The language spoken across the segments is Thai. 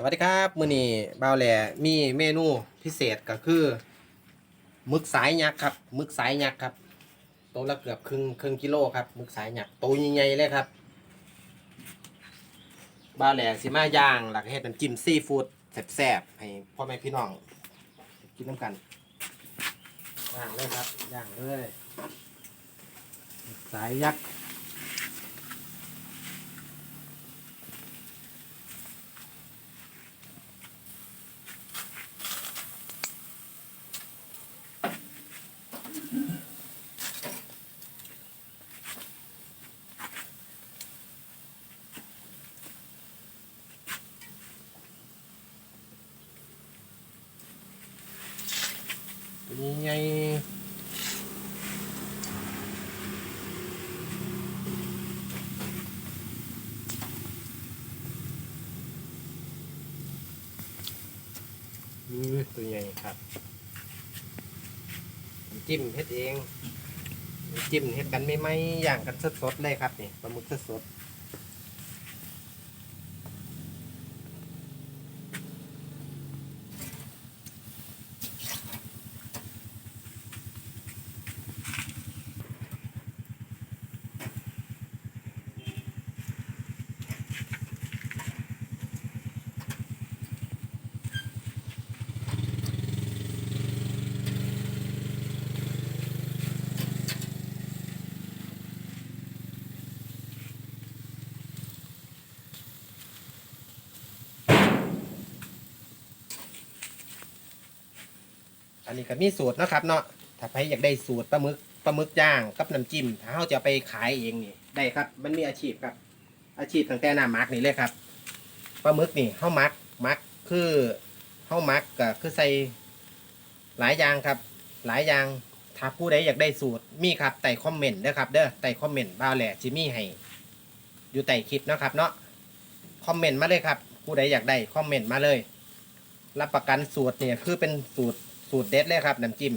สวัสดีครับมื้อนี้บ่าวแหล่มีเมนูพิเศษก็คือหมึกสายยักษ์ครับหมึกสายยักษ์ครับตัวละเกือบครึ่งครึ่งกิโลครับหมึกสายยักษ์ตัวใหญ่ๆเลยครับบ่าวแหล่สิมาย่างหลักเฮ็ดน้ำจิ้มซีฟู้ดแซ่บๆให้พ่อแม่พี่น้องกินน้ำกันย่างเลยครับย่างเลยสายยักษ์ นี่ไงอือตัวใหญ่ครับจิ้มเฮ็ดเอง จิ้มเฮ็ดกันไม่ไม่ๆย่างกันสดๆเลยครับนี่ปลาหมึกสดๆ อันนี้ก็มีสูตรนะครับเนาะถ้าใครอยากได้สูตรปลาหมึกปลาหมึกย่างกับน้ำจิ้มถ้าเขาจะไปขายเองนี่ได้ครับ มันมีอาชีพครับ อาชีพตั้งแต่หน้ามักนี่เลยครับปลาหมึกนี่เขามักมักคือเขามักก็คือใส่หลายอย่างครับ หลายอย่างถ้าผู้ใดอยากได้สูตรมีครับใต้คอมเมนต์นะครับเด้อใต้คอมเมนต์บ้าแหล่จิมี่ให้อยู่ใต้คลิปนะครับเนาะคอมเมนต์มาเลยครับ ผู้ใดอยากได้คอมเมนต์มาเลย รับประกันสูตรเนี่ยคือเป็นสูตร สูตรเด็ดเลยครับ น้ำจิ้ม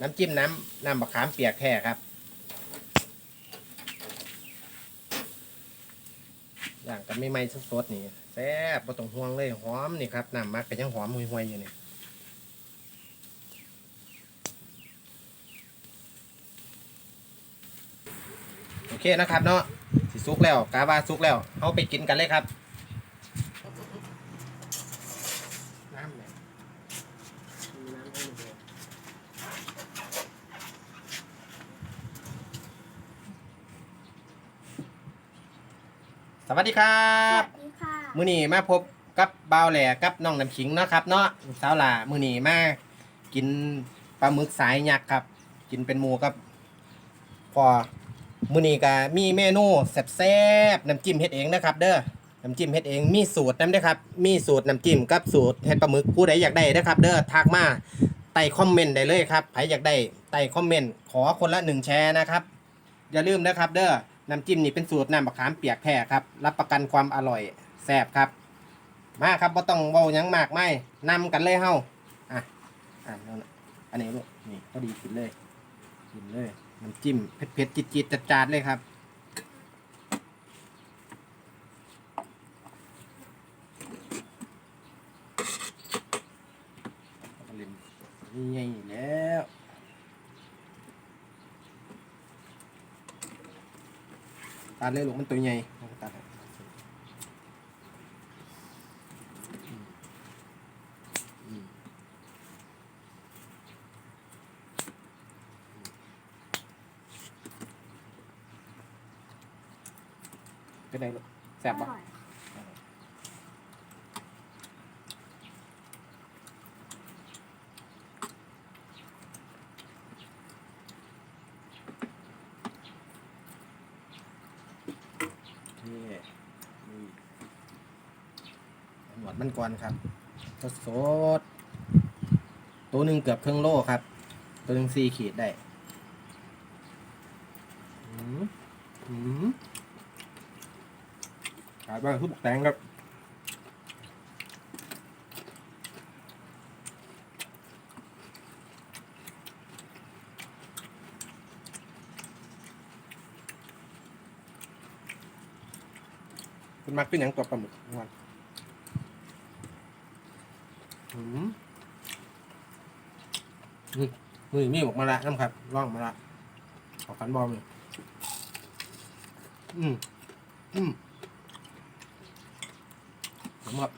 น้ำจิ้มน้ำน้ำมะขามเปียกแค่ครับอย่างกันไม่ไหม้สดๆนี่แซ่บบ่ต้องห่วงเลยหอมนี่ครับน้ำมักก็ยังหอมห่วยๆอยู่นี่โอเคนะครับเนาะสิสุกแล้วกาว่าสุกแล้วเอาไปกินกันเลยครับน้ำเนี่ยมีน้ำให้หมด สวัสดีครัสบวัสดีค่ะมื้อนี้มาพบกับบ่าวแหล่กับน้องน้ำขิงเนาะครับเนาะสาวหล่ามื้อนี้มากินปลาหมึกสายยักษ์ครับ กินเป็นหมูกับ พอมื้อนี้ก็มีเมนูแซ่บๆน้ำจิ้มเฮ็ดเองนะครับ เด้อน้ำจิ้มเฮ็ดเองมีสูตรนำเด้อครับ มีสูตรน้ำจิ้มกับสูตรเฮ็ดปลาหมึกผู้ใดอยากได้นะครับ เด้อทักมาใต้คอมเมนต์ได้เลยครับใครอยากได้ใต้คอมเมนต์ขอคนละหนึ่งแชร์นะครับ อย่าลืมนะครับ เด้อ น้ำจิ้มนี่เป็นสูตรน้ำมะขามเปียกแท้ครับ รับประกันความอร่อยแซ่บครับ มาครับบ่ต้องเว้าหยังมากไม่นำกันเลยเฮาอะอะนั่นน่ะอันนี้ลูกนี่พอดีกินเลยกินเลยน้ำจิ้มเผ็ดๆจิตๆจัดๆเลยครับเอาเล่นนี่ไงแล้ว ตัดเลยลูกมันตัวใหญ่เอาตัดให้อืมอืมเป็นไงลูกแซ่บปะร่อย นี่นี่หนวด มันก่อนครับสดสดตัวหนึ่งเกือบครึ่งโลครับ ตัวหนึ่งสี่ขีดได้อืมอืมขายบ้างคือบุกแตงครับคุณมักเป็นหยังตัวปลาหมึกม่วัน มอืมมือมีออกมาละน้ำครับร่องมาละขอกันบอมเลยอืมอืมผมครับ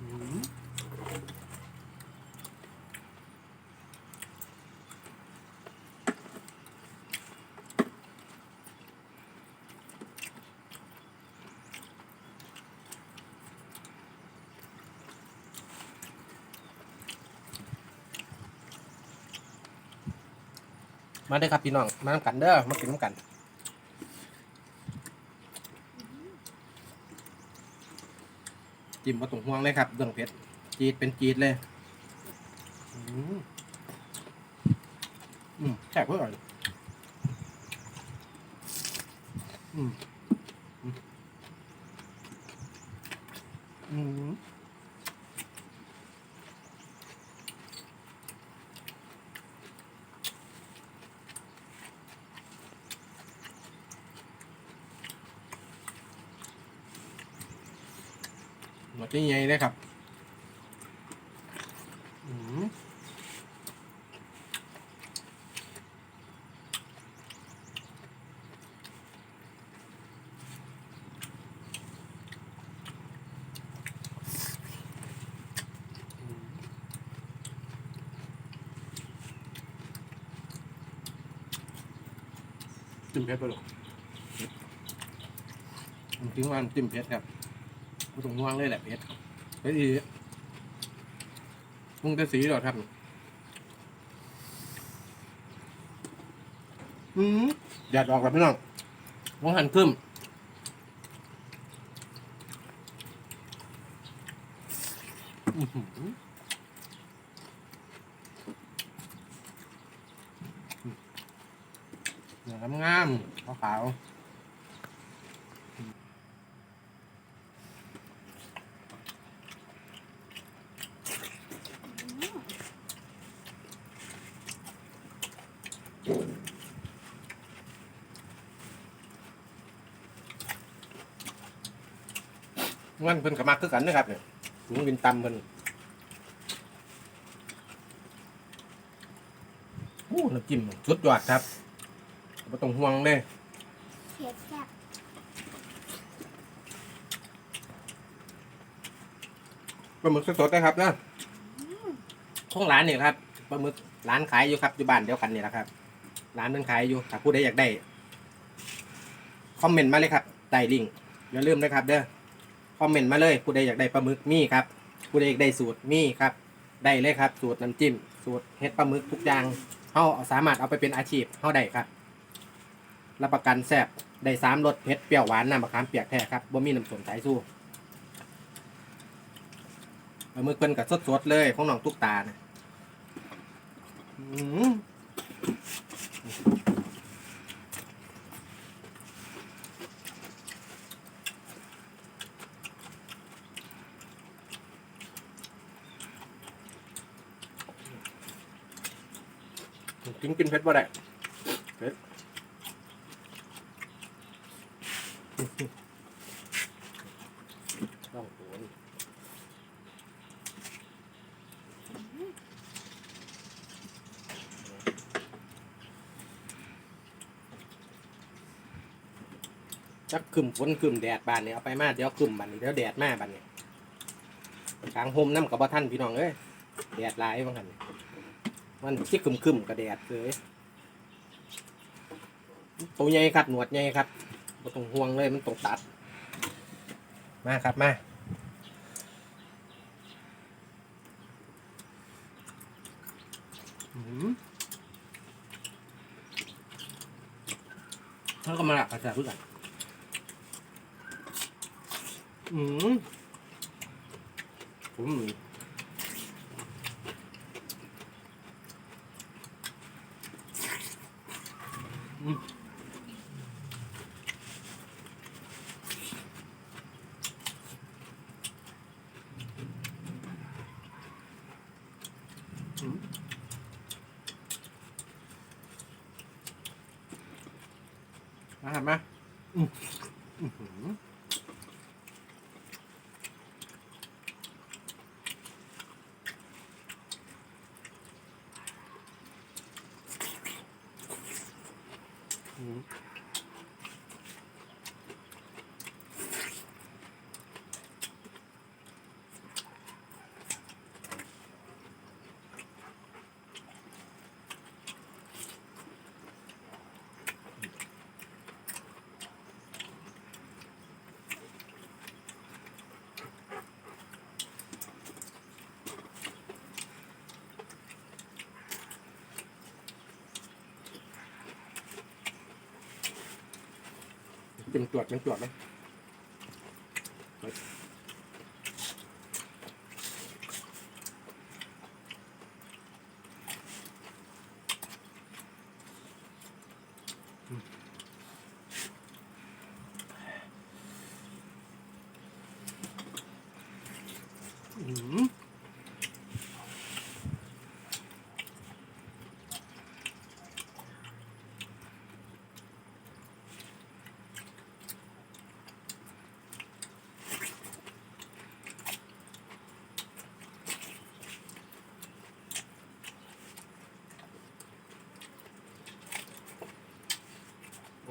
อืม มาได้ครับพี่น้อง มาน้ำกันเด้อ มากินน้ำกันจิ้มมาตรงห่วงเลยครับเรื่องเผ็ดจีดเป็นจีดเลยอืมแซ่บเพื่อร่อยอืมอืม มหมดที่ใหญ่เลยครับอืมจิ้มเผ็ดไปหรอผมทิ้งว่าจิ้มเผ็ดครับ ไม่ต้องห่วงเลยแหละเผ็ดเผ็ดอีมึงจะสีเหรอครับอืมแดดออกแล้วพี่น้องมองหันขึ้นอื้อหือเนื้องามๆขาว งั้นเพิ่นกับมักคือกันนะครับเนี่ยถุงบินตำเพิ่นโอ้น้ำจิ้มสุดยอดครับไม่ต้องห่วงเลยเผ็ดแซ่บปลาหมึกสดๆนะครับนะช่องร้านนี่ครับปลาหมึกร้านขายอยู่ครับอยู่บ้านเดียวกันนี่แหละครับ ร้านมันขายอยู่ถ้าผู้ใดอยากได้คอมเมนต์มาเลยครับใต้ลิงก์อย่าลืมนะครับเด้อ คอมเมนต์มาเลยผู้ใดอยากได้ปลาหมึกมีครับผู้ใดอยากได้สูตรมีครับ ได้เลยครับ สูตรน้ำจิ้ม สูตรเฮ็ดปลาหมึกทุกอย่างเขาสามารถเอาไปเป็นอาชีพเขาได้ครับรับประกันแซ่บได้สามรสเผ็ดเปรี้ยวหวานน้ำมะขามเปียกแท้ครับบ่มีน้ำส้มสายสู้ปลาหมึกเป็นกับสดๆเลยของน้องตุ๊กตานะอืม กินกินเผ็ดบ่ได้เผ็ดต้องโหนจักขึ้นฝนขึ้นแดดบานเนี่ยเอาไปมาเดี๋ยวขึ้นบันนี้เดี๋ยวแดดมาบันนี้กลางโฮมน้ำกับบ่ท่านพี่น้องเอ้ยแดดหลายบางหัน มันที่คึมคึมๆกระแดดเลยตัวใหญ่ครับ หนวดใหญ่ครับบ่ต้องห่วงเลยมันต้องตัด มาครับมาอืมแล้วก็มาละภาษาพูดกันอืมผม มาหันมาอืม อื้ เป็นตรวจเป็นตรวจไหม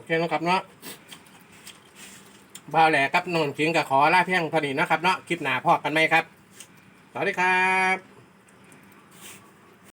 เคนะครับเนาะบ่าวแหลกับนนท์ขิงกับขอลาเพียงเท่านี้นะครับเนาะคลิปหน้าพอกันไหมครับ สวัสดีครับ